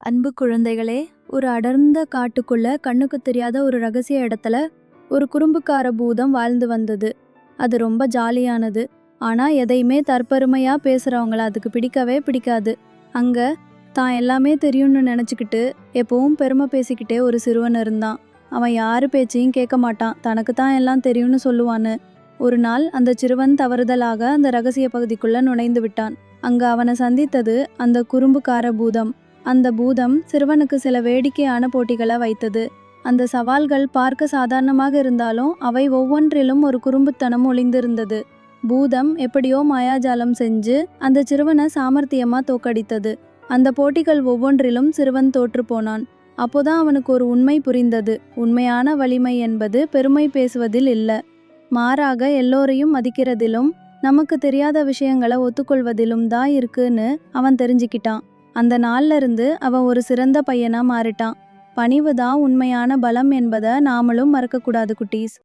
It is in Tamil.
அன்பு குழந்தைகளே ஒரு அடர்ந்த காட்டுக்குள்ள கண்ணுக்கு தெரியாத ஒரு ரகசிய இடத்துல ஒரு குறும்புக்கார பூதம் வாழ்ந்து வந்தது. அது ரொம்ப ஜாலியானது. ஆனா எதையுமே தற்பெருமையா பேசுறவங்கள அதுக்கு பிடிக்கவே பிடிக்காது. அங்க தான் எல்லாமே தெரியும்னு நினச்சிக்கிட்டு எப்பவும் பெருமை பேசிக்கிட்டே ஒரு சிறுவன் இருந்தான். அவன் யாரு பேச்சையும் கேட்க மாட்டான். தனக்கு தான் எல்லாம் தெரியும்னு சொல்லுவான்னு. ஒரு நாள் அந்த சிறுவன் தவறுதலாக அந்த ரகசிய பகுதிக்குள்ள நுழைந்து விட்டான். அங்க அவனை சந்தித்தது அந்த குறும்புக்கார பூதம். அந்த பூதம் சிறுவனுக்கு சில வேடிக்கையான போட்டிகளை வைத்தது. அந்த சவால்கள் பார்க்க சாதாரணமாக இருந்தாலும் அவை ஒவ்வொன்றிலும் ஒரு குறும்புத்தனம் ஒளிந்திருந்தது. பூதம் எப்படியோ மாயாஜாலம் செஞ்சு அந்த சிறுவனை சாமர்த்தியமா தோக்கடித்தது அந்த போட்டிகள் ஒவ்வொன்றிலும் சிறுவன் தோற்று போனான். அப்போதான் அவனுக்கு ஒரு உண்மை புரிந்தது. உண்மையான வலிமை என்பது பெருமை பேசுவதில் இல்லை. மாறாக எல்லோரையும் மதிக்கிறதிலும் நமக்கு தெரியாத விஷயங்களை ஒத்துக்கொள்வதிலும் தான் இருக்குன்னு அவன் தெரிஞ்சுக்கிட்டான். அந்த நாள்ல இருந்து அவன் ஒரு சிறந்த பையனா மாறிட்டான் பணிவு தான் உண்மையான பலம் என்பதை நாமளும் மறக்கக்கூடாது குட்டீஸ்.